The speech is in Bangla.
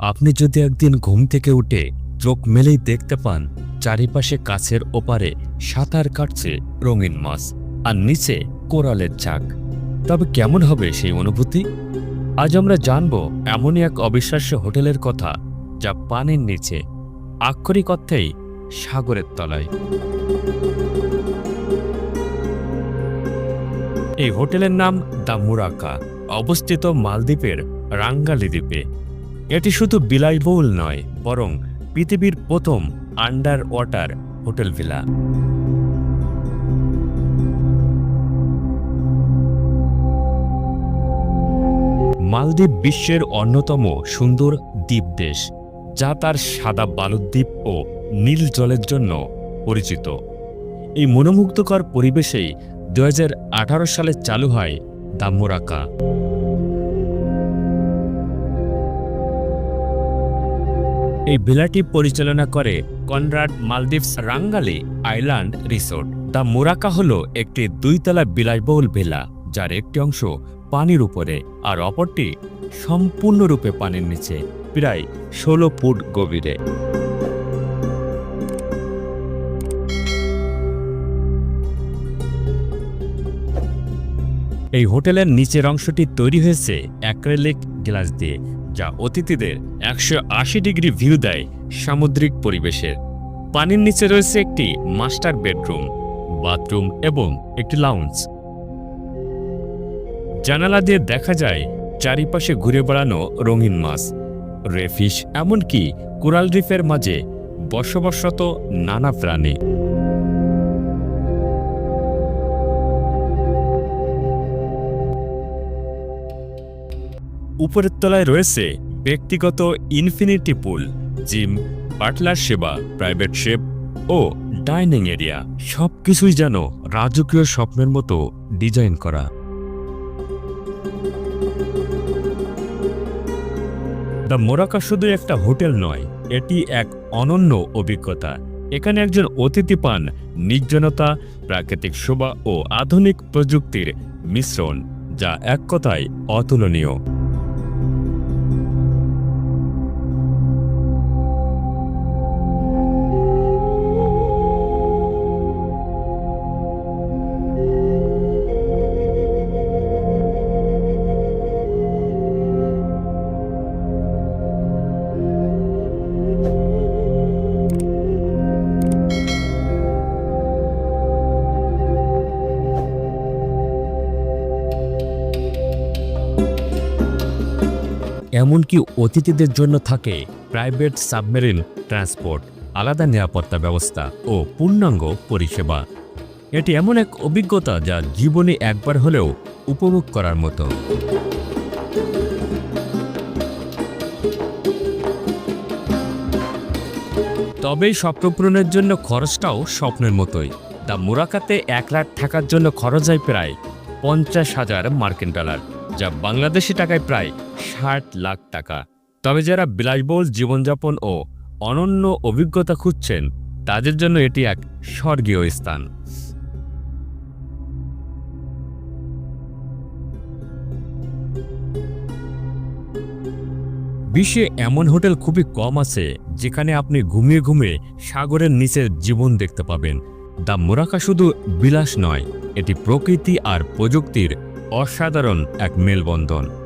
আপনি যদি একদিন ঘুম থেকে উঠে চোখ মেলেই দেখতে পান, চারিপাশে কাছের ওপারে সাঁতার কাটছে রঙিন মাছ আর নিচে কোরালের চাক তবে কেমন হবে সেই অনুভূতি? আজ আমরা জানব এমনই এক অবিশ্বাস্য হোটেলের কথা যা পানির নিচে, আক্ষরিক অর্থেই সাগরের তলায়। এই হোটেলের নাম দ্য মুরাকা অবস্থিত মালদ্বীপের রাঙ্গালি দ্বীপে। এটি শুধু বিলাসবহুল নয়, বরং পৃথিবীর প্রথম under water hotel villa. Maldives বিশ্বের অন্যতম সুন্দর দ্বীপ দেশ, যা তার সাদা বালুদ্বীপ ও নীল জলের জন্য পরিচিত। এই মনোমুগ্ধকর পরিবেশেই দু হাজার আঠারো সালে চালু হয় দাম্মুরাকা এই ভিলাটি পরিচালনা করে Conrad Maldives Rangali island resort. The Muraka হল একটি দুইতলা বিলাসবহুল ভিলা, যার একটি অংশ পানির উপরে আর অপরটি সম্পূর্ণরূপে পানির নিচে, প্রায় ষোলো ফুট গভীরে। এই হোটেলের নিচের অংশটি তৈরি হয়েছে অ্যাক্রেলিক গ্লাস দিয়ে যা অতিথিদের একশো আশি ডিগ্রি ভিউ দেয় সামুদ্রিক পরিবেশের পানির নিচে রয়েছে একটি মাস্টার বেডরুম, বাথরুম এবং একটি লাউঞ্জ জানালা দিয়ে দেখা যায় চারিপাশে ঘুরে বেড়ানো রঙিন মাছ রেফিশ এমনকি কোরাল রিফের মাঝে বসবাসরত নানা প্রাণী। উপরের তলায় রয়েছে ব্যক্তিগত ইনফিনিটি পুল, জিম পার্টলার সেবা, প্রাইভেট শেপ ও ডাইনিং এরিয়া। সবকিছুই যেন রাজকীয় স্বপ্নের মতো ডিজাইন করা। দ্য মোরাকা শুধু একটা হোটেল নয়, এটি এক অনন্য অভিজ্ঞতা। এখানে একজন অতিথি পান নির্জনতা, প্রাকৃতিক শোভা ও আধুনিক প্রযুক্তির মিশ্রণ, যা এক কথায় অতুলনীয়। এমনকি অতিথিদের জন্য থাকে প্রাইভেট সাবমেরিন ট্রান্সপোর্ট, আলাদা নিরাপত্তা ব্যবস্থা ও পূর্ণাঙ্গ পরিষেবা। এটি এমন এক অভিজ্ঞতা যা জীবনে একবার হলেও উপভোগ করার মতো। তবেই স্বপ্নপূরণের জন্য খরচটাও স্বপ্নের মতোই। দ্য মুরাকাতে এক লাখ থাকার জন্য খরচ হয় প্রায় পঞ্চাশ হাজার মার্কিন ডলার। যা বাংলাদেশি টাকায় প্রায় ষাট লাখ টাকা। তবে যারা বিলাসবহুল জীবনযাপন ও অনন্য অভিজ্ঞতা খুঁজছেন, তাদের জন্য এটি এক স্বর্গীয় স্থান। বিশ্বে এমন হোটেল খুবই কম আছে, যেখানে আপনি ঘুমিয়ে ঘুমিয়ে সাগরের নিচের জীবন দেখতে পাবেন। দ্য মোরাকা শুধু বিলাস নয়, এটি প্রকৃতি আর প্রযুক্তির অসাধারণ এক মেলবন্ধন।